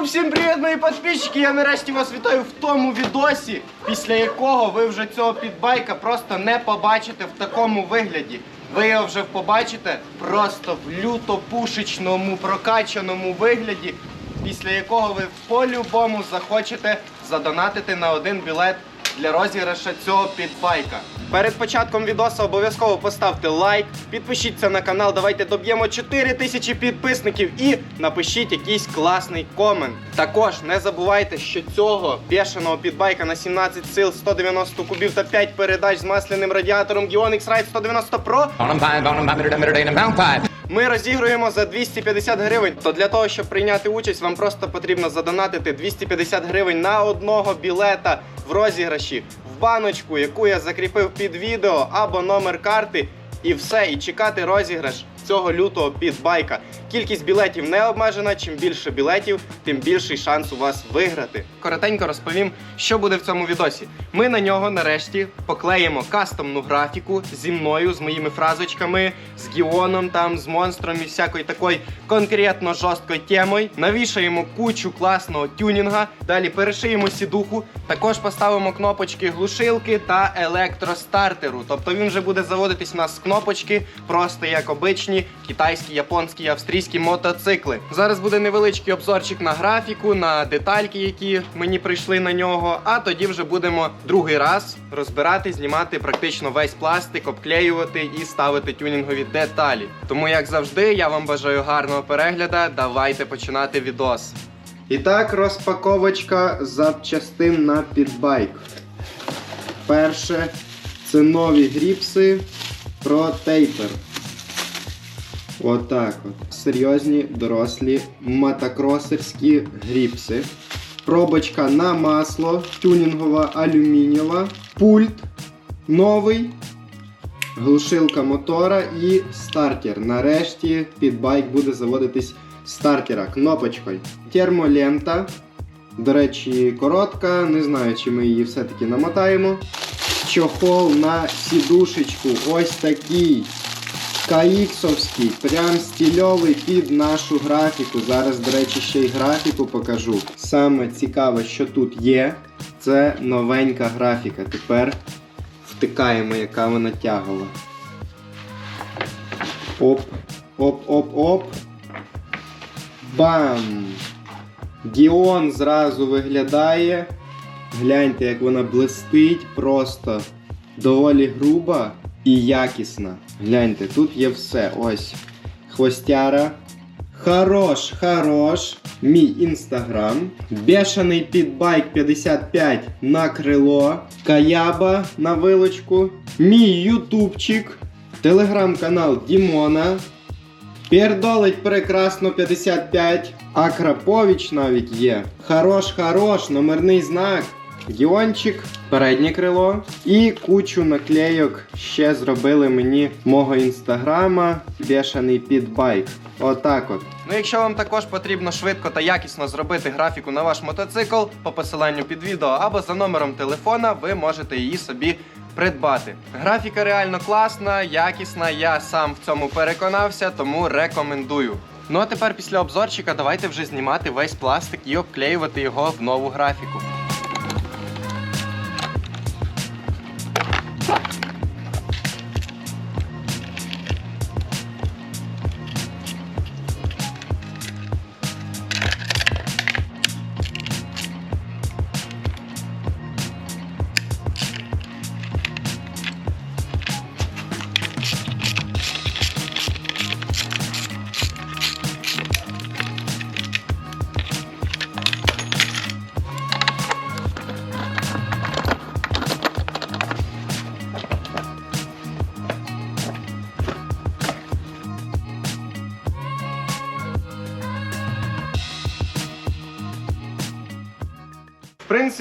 Йоу, всім привіт, мої підписчики! Я нарешті вас вітаю в тому відосі, після якого ви вже цього підбайка просто не побачите в такому вигляді. Ви його вже побачите просто в люто-пушечному прокачаному вигляді, після якого ви по-любому захочете задонатити на один білет для розіграша цього підбайка. Перед початком відео обов'язково поставте лайк, підпишіться на канал, давайте доб'ємо 4 тисячі підписників і напишіть якийсь класний комент. Також не забувайте, що цього бешеного підбайка на 17 сил, 190 кубів та 5 передач з масляним радіатором Gion X-Ride 190 Pro ми розігруємо за 250 гривень. То для того, щоб прийняти участь, вам просто потрібно задонатити 250 гривень на одного білета в розіграші баночку, яку я закріпив під відео, або номер карти, і все. І чекати розіграш цього лютого підбайка. Кількість білетів не обмежена. Чим більше білетів, тим більший шанс у вас виграти. Коротенько розповім, що буде в цьому відосі. Ми на нього нарешті поклеїмо кастомну графіку зі мною, з моїми фразочками, з Гіоном, там, з монстром і всякою такою конкретно жорсткою темою. Навішаємо кучу класного тюнінга. Далі перешиємо сідуху. Також поставимо кнопочки глушилки та електростартеру. Тобто він вже буде заводитись у нас з кнопочки, просто як обичні китайські, японські, австрійські мотоцикли. Зараз буде невеличкий обзорчик на графіку, на детальки, які мені прийшли на нього. А тоді вже будемо другий раз розбирати, знімати практично весь пластик, обклеювати і ставити тюнінгові деталі. Тому, як завжди, я вам бажаю гарного перегляду. Давайте починати відос. І так, розпаковочка запчастин на підбайк. Перше це нові гріпси про тейпер. Отак от. Серйозні дорослі мотокросерські гріпси. Пробочка на масло, тюнінгова алюмінієва, пульт новий, глушилка мотора і стартер. Нарешті підбайк буде заводитись стартера кнопочкою. Термолента. До речі, коротка, не знаю, чи ми її все-таки намотаємо. Чохол на сідушечку. Ось такий. Каїксовський, прям стільовий під нашу графіку. Зараз, до речі, ще й графіку покажу. Саме цікаве, що тут є, це новенька графіка. Тепер втикаємо, яка вона тягова. Оп, оп, оп, оп. Бам! Діон зразу виглядає. Гляньте, як вона блистить, просто доволі груба і якісна. Гляньте, тут є все. Ось. Хвостяра. Хорош, хорош. Мій інстаграм. Бешений підбайк 55 на крило. Каяба на вилочку. Мій ютубчик. Телеграм-канал Дімона. Пердолить прекрасно 55. Акрапович навіть є. Хорош, хорош, номерний знак. Гіончик, переднє крило і кучу наклейок ще зробили мені мого інстаграма. Бешений підбайк. Отак от. Ну, якщо вам також потрібно швидко та якісно зробити графіку на ваш мотоцикл по посиланню під відео або за номером телефона, ви можете її собі придбати. Графіка реально класна, якісна. Я сам в цьому переконався, тому рекомендую. Ну а тепер після обзорчика давайте вже знімати весь пластик і обклеювати його в нову графіку.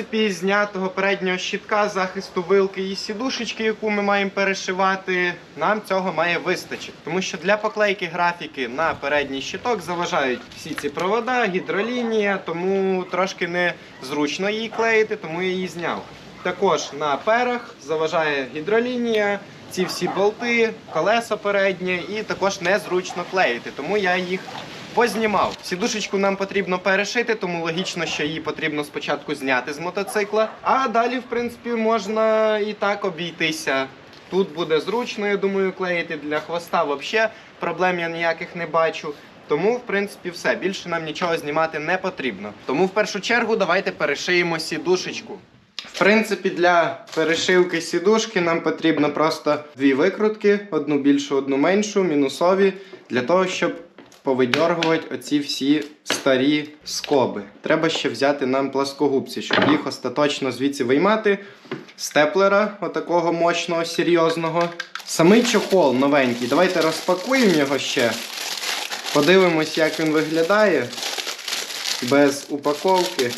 Принципі, знятого переднього щитка, захисту вилки і сідушечки, яку ми маємо перешивати, нам цього має вистачити. Тому що для поклейки графіки на передній щиток заважають всі ці провода, гідролінія, тому трошки незручно її клеїти, тому я її зняв. Також на перах заважає гідролінія, ці всі болти, колесо переднє і також незручно клеїти, тому я їх познімав. Сідушечку нам потрібно перешити, тому логічно, що її потрібно спочатку зняти з мотоцикла. А далі, в принципі, можна і так обійтися. Тут буде зручно, я думаю, клеїти для хвоста взагалі проблем я ніяких не бачу. Тому, в принципі, все. Більше нам нічого знімати не потрібно. Тому в першу чергу давайте перешиємо сідушечку. В принципі, для перешивки сідушки нам потрібно просто дві викрутки: одну більшу, одну меншу, мінусові, для того, щоб повидьоргувати оці всі старі скоби. Треба ще взяти нам пласкогубці, щоб їх остаточно звідси виймати. Степлера, отакого мощного, серйозного. Самий чохол новенький. Давайте розпакуємо його ще. Подивимось, як він виглядає без упаковки.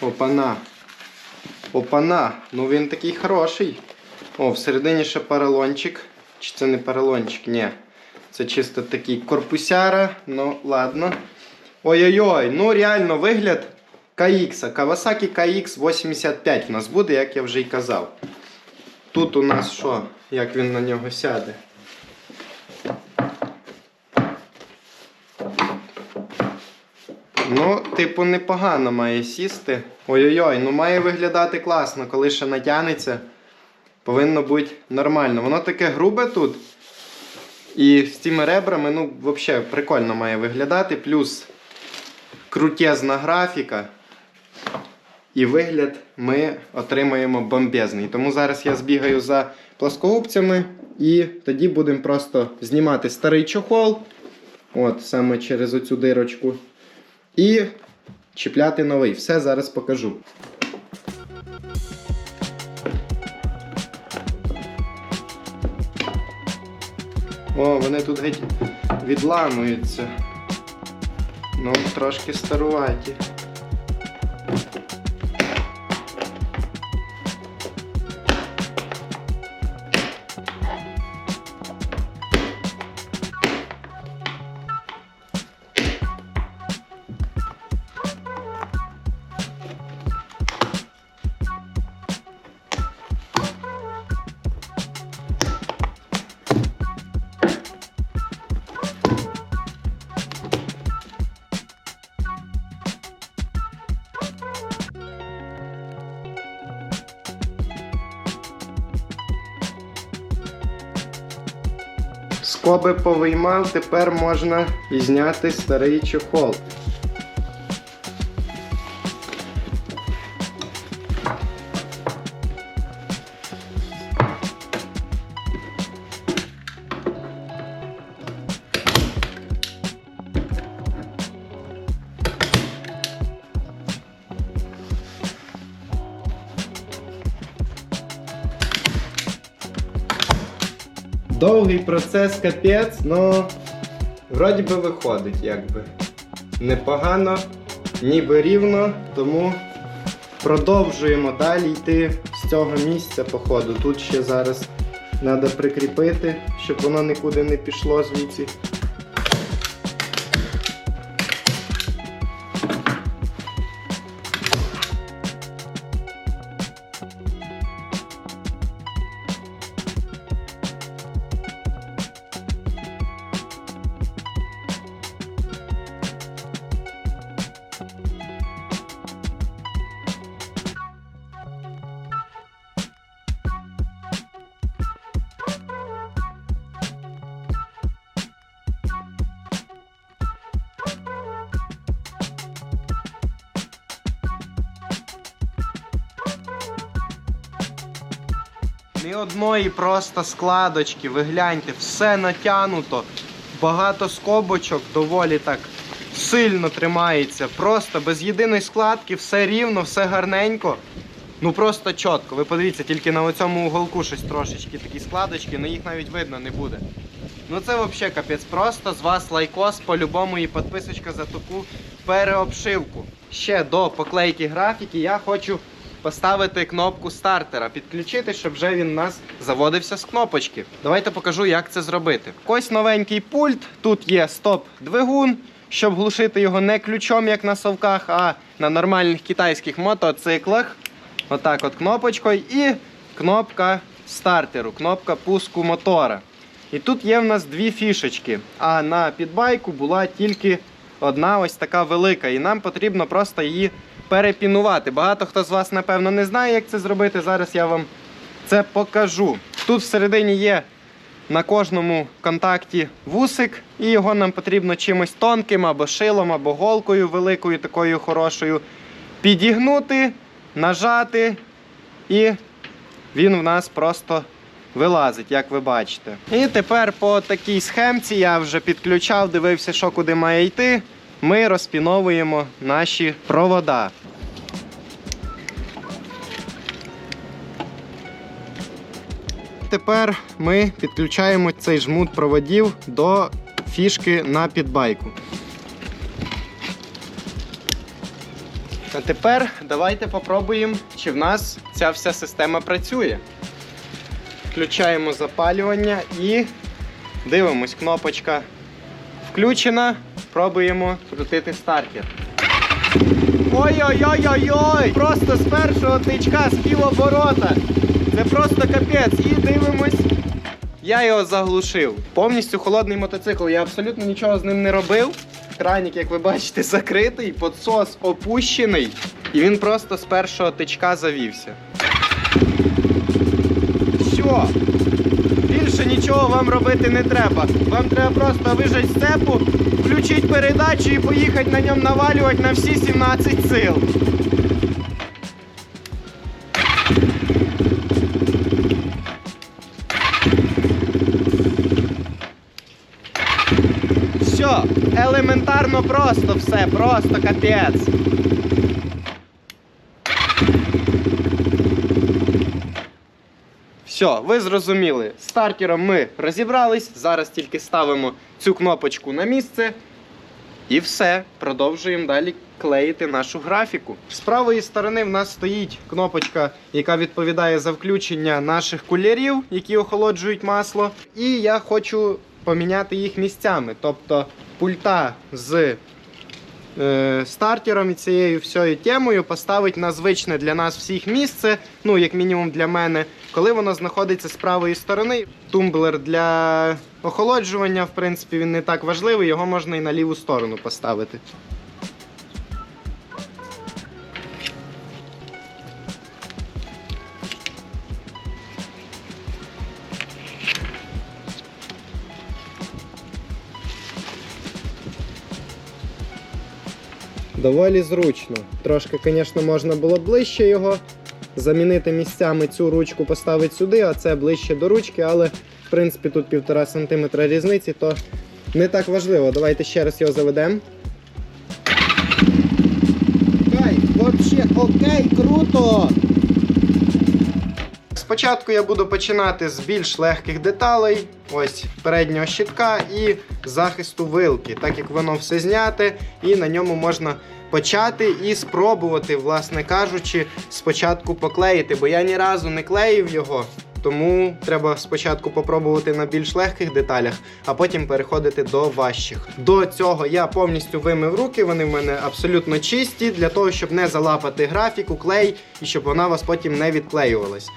Опана. Опана. Ну він такий хороший. О, всередині ще паралончик. Чи це не паралончик? Ні. Це чисто такий корпусяра. Ну, ладно. Ой-ой-ой, ну реально вигляд KX. Kawasaki KX 85 в нас буде, як я вже й казав. Тут у нас що? Як він на нього сяде? Ну, типу, непогано має сісти. Ой-ой-ой, ну має виглядати класно, коли ще натягнеться. Повинно бути нормально. Воно таке грубе тут. І з цими ребрами, ну, взагалі, прикольно має виглядати. Плюс крутезна графіка. І вигляд ми отримаємо бомбезний. Тому зараз я збігаю за плоскогубцями і тоді будемо просто знімати старий чохол. От, саме через оцю дирочку. І чіпляти новий. Все зараз покажу. О, вони тут геть відламуються. Ну, трошки старуваті. Скоби повиймав, тепер можна і зняти старий чохол. Довгий процес капець, але вроді би виходить, якби. Непогано, ніби рівно, тому продовжуємо далі йти з цього місця по ходу. Тут ще зараз треба прикріпити, щоб воно нікуди не пішло звідси. Одної просто складочки, ви гляньте, все натягнуто. Багато скобочок доволі так сильно тримається. Просто без єдиної складки, все рівно, все гарненько. Ну просто чітко. Ви подивіться, тільки на цьому уголку щось трошечки такі складочки, але їх навіть видно не буде. Ну це взагалі капець. Просто з вас лайкос по-любому і підписочка за таку переобшивку. Ще до поклейки графіки я хочу поставити кнопку стартера, підключити, щоб вже він у нас заводився з кнопочки. Давайте покажу, як це зробити. Ось новенький пульт. Тут є стоп-двигун, щоб глушити його не ключом, як на совках, а на нормальних китайських мотоциклах. Отак от кнопочкою і кнопка стартеру, кнопка пуску мотора. І тут є в нас дві фішечки. А на підбайку була тільки одна ось така велика. І нам потрібно просто її перепінувати. Багато хто з вас, напевно, не знає, як це зробити. Зараз я вам це покажу. Тут всередині є на кожному контакті вусик, і його нам потрібно чимось тонким або шилом, або голкою великою, такою хорошою підігнути, нажати, і він в нас просто вилазить, як ви бачите. І тепер по такій схемці я вже підключав, дивився, що куди має йти. Ми розпіновуємо наші провода. Тепер ми підключаємо цей жмут проводів до фішки на підбайку. А тепер давайте попробуємо, чи в нас ця вся система працює. Включаємо запалювання і дивимось, кнопочка включена. Пробуємо крутити стартер. Ой-ой-ой-ой-ой! Просто з першого тичка з півоборота. Це просто капець. І дивимось. Я його заглушив. Повністю холодний мотоцикл. Я абсолютно нічого з ним не робив. Кранік, як ви бачите, закритий, подсос опущений. І він просто з першого тичка завівся. Все. Нічого вам робити не треба. Вам треба просто вижати степу, включити передачу і поїхати на ньому навалювати на всі 17 сил. Все, елементарно просто все, просто капець. Все, ви зрозуміли. Стартером ми розібрались. Зараз тільки ставимо цю кнопочку на місце. І все, продовжуємо далі клеїти нашу графіку. З правої сторони в нас стоїть кнопочка, яка відповідає за включення наших кулерів, які охолоджують масло. І я хочу поміняти їх місцями. Тобто пульта з стартером і цією всією темою поставить на звичне для нас всіх місце, ну як мінімум для мене, коли воно знаходиться з правої сторони. Тумблер для охолоджування, в принципі, він не так важливий, його можна і на ліву сторону поставити. Доволі зручно. Трошки, звісно, можна було ближче його замінити місцями цю ручку, поставити сюди, а це ближче до ручки, але в принципі тут півтора сантиметра різниці, то не так важливо. Давайте ще раз його заведемо. Кайф, взагалі, окей, круто! Спочатку я буду починати з більш легких деталей, ось переднього щитка і захисту вилки, так як воно все зняте, і на ньому можна почати і спробувати, власне кажучи, спочатку поклеїти, бо я ні разу не клеїв його. Тому треба спочатку попробувати на більш легких деталях, а потім переходити до важчих. До цього я повністю вимив руки, вони в мене абсолютно чисті, для того, щоб не залапати графіку, клей і щоб вона вас потім не відклеювалась.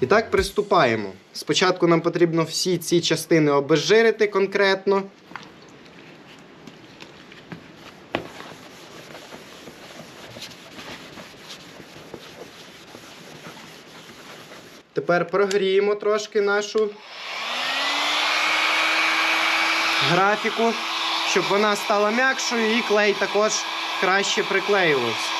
І так приступаємо. Спочатку нам потрібно всі ці частини обезжирити конкретно. Тепер прогріємо трошки нашу графіку, щоб вона стала м'якшою і клей також краще приклеювався.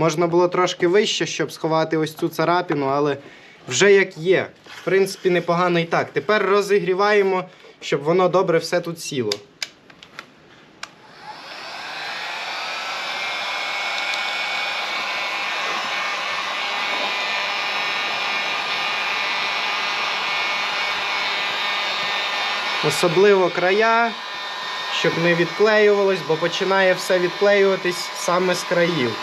Можна було трошки вище, щоб сховати ось цю царапіну, але вже як є. В принципі, непогано і так. Тепер розігріваємо, щоб воно добре все тут сіло. Особливо края, щоб не відклеювалось, бо починає все відклеюватись саме з країв.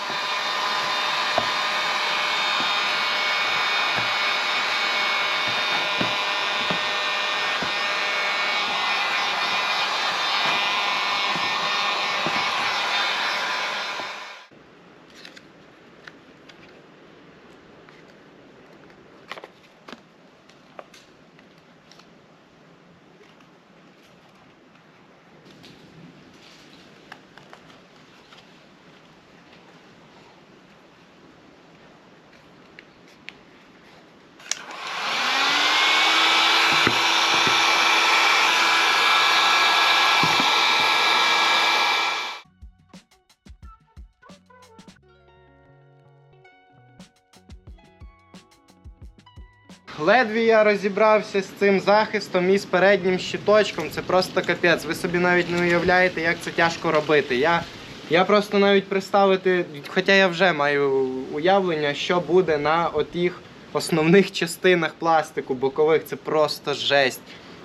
Ледві я розібрався з цим захистом і з переднім щиточком. Це просто капець. Ви собі навіть не уявляєте, як це тяжко робити. Я, я просто навіть представити, хоча я вже маю уявлення, що буде на отих основних частинах пластику бокових. Це просто жесть.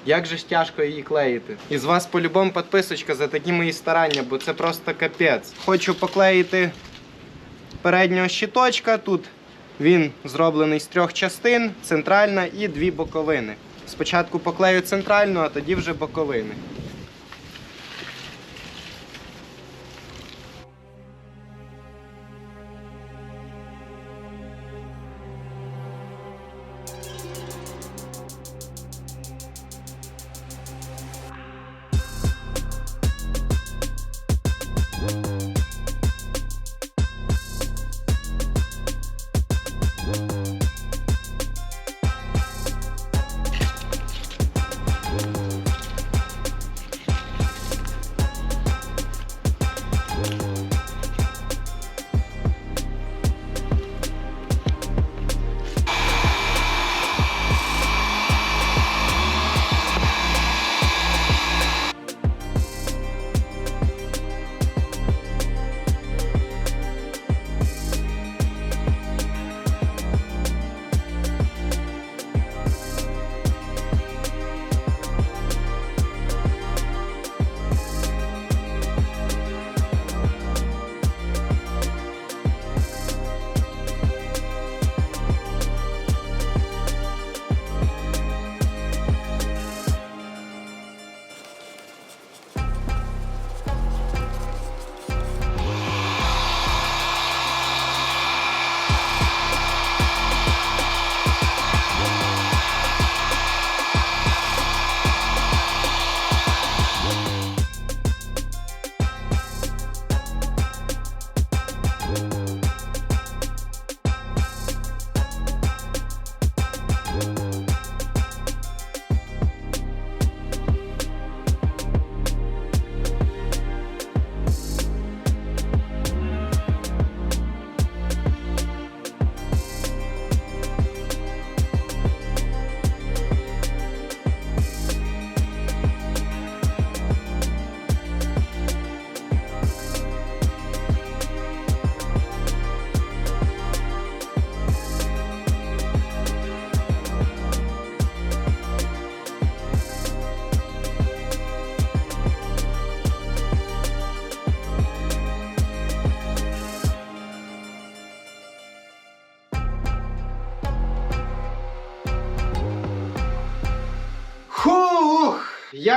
Як же ж тяжко її клеїти. І з вас по-любому підписочка за такі мої старання, бо це просто капець. Хочу поклеїти переднього щиточка. Тут він зроблений з трьох частин: центральна і дві боковини. Спочатку поклею центральну, а тоді вже боковини.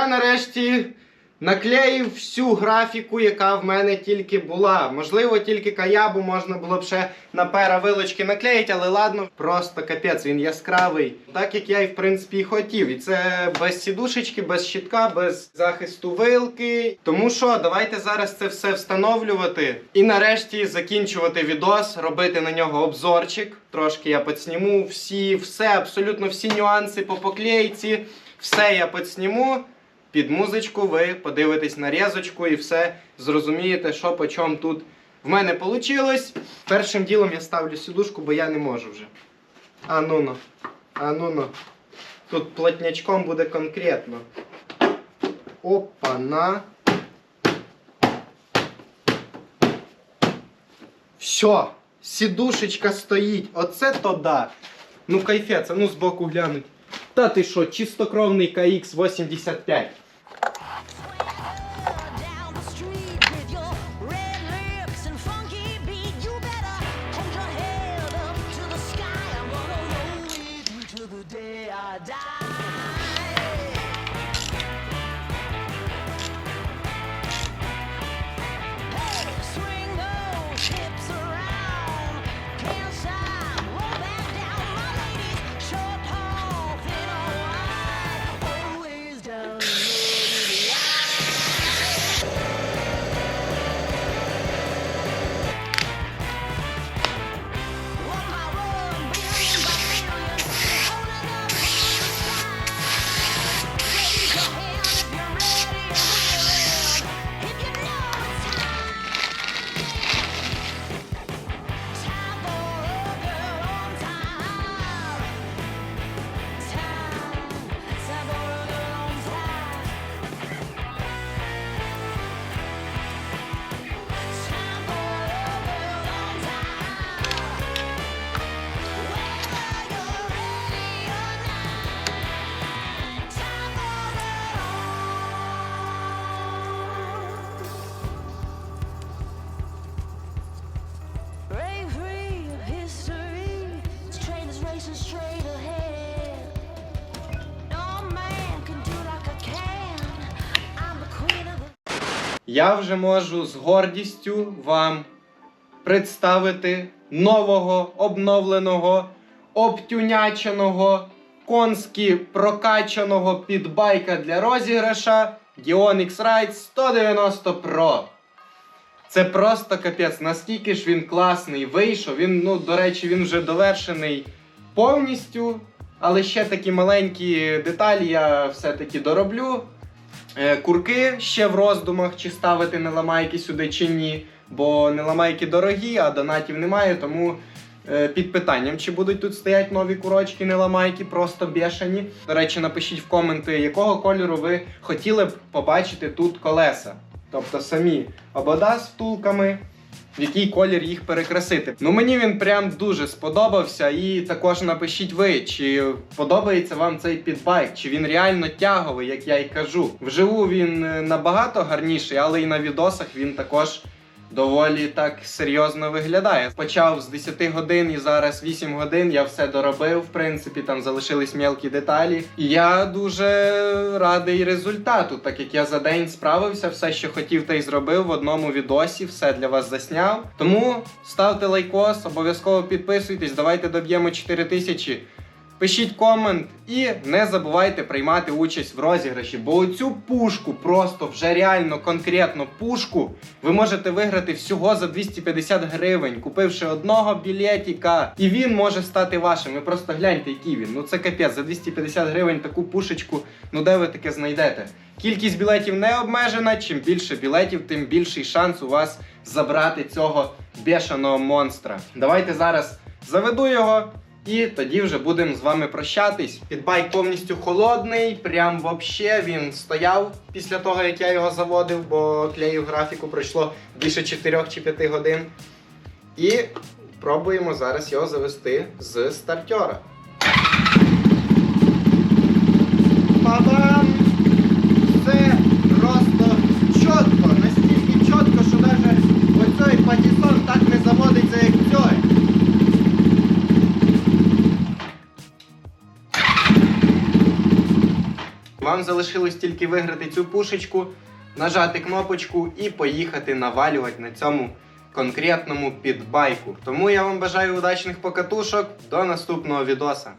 Я нарешті наклеїв всю графіку, яка в мене тільки була. Можливо, тільки каябу можна було б ще на пера вилочки наклеїти, але ладно, просто капець, він яскравий. Так як я і в принципі і хотів. І це без сідушечки, без щитка, без захисту вилки. Тому що давайте зараз це все встановлювати. І нарешті закінчувати відос, робити на нього обзорчик. Трошки я підсніму всі, все, абсолютно всі нюанси по поклейці. Все я підсніму. Під музичку ви подивитесь нарізочку і все зрозумієте, що по чому тут В мене вийшло. Першим ділом я ставлю сідушку, бо я не можу вже. А ну-ну. А ну-ну. Тут плотнячком буде конкретно. Опа-на. Все, сідушечка стоїть. Оце то да. Ну кайфець, а ну збоку глянуть. Та ти що, чистокровний KX85. Я вже можу з гордістю вам представити нового, обновленого, обтюняченого, конськи прокачаного підбайка для розіграша Dion X-Ride 190 Pro. Це просто капець, наскільки ж він класний вийшов. Він, ну, до речі, він вже довершений повністю, але ще такі маленькі деталі я все-таки дороблю. Е, Курки ще в роздумах, чи ставити неламайки сюди чи ні. Бо неламайки дорогі, а донатів немає, тому е, під питанням, чи будуть тут стоять нові курочки, неламайки, просто бешені. До речі, напишіть в коменти, якого кольору ви хотіли б побачити тут колеса. Тобто самі обода з втулками, в який колір їх перекрасити. Ну мені він прям дуже сподобався. І також напишіть ви, чи подобається вам цей підбайк, чи він реально тяговий, як я й кажу. Вживу він е, набагато гарніший, але і на відосах він також. Доволі так серйозно виглядає. Почав з 10 годин і зараз 8 годин. Я все доробив. В принципі, там залишились мелкі деталі. І я дуже радий результату, так як я за день справився, все, що хотів, та й зробив в одному відосі, все для вас засняв. Тому ставте лайкос, обов'язково підписуйтесь, давайте доб'ємо 4 тисячі. Пишіть комент і не забувайте приймати участь в розіграші, бо оцю пушку, просто вже реально конкретно пушку, ви можете виграти всього за 250 гривень, купивши одного білетіка. І він може стати вашим. Ви просто гляньте, який він. Ну це капець, за 250 гривень таку пушечку. Ну де ви таке знайдете? Кількість білетів не обмежена. Чим більше білетів, тим більший шанс у вас забрати цього бешеного монстра. Давайте зараз заведу його. І тоді вже будемо з вами прощатись. Підбайк повністю холодний, прям вообще він стояв після того, як я його заводив, бо клеїв графіку пройшло більше 4 чи 5 годин. І пробуємо зараз його завести з стартера. Вам залишилось тільки виграти цю пушечку, нажати кнопочку і поїхати навалювати на цьому конкретному підбайку. Тому я вам бажаю удачних покатушок. До наступного відоса.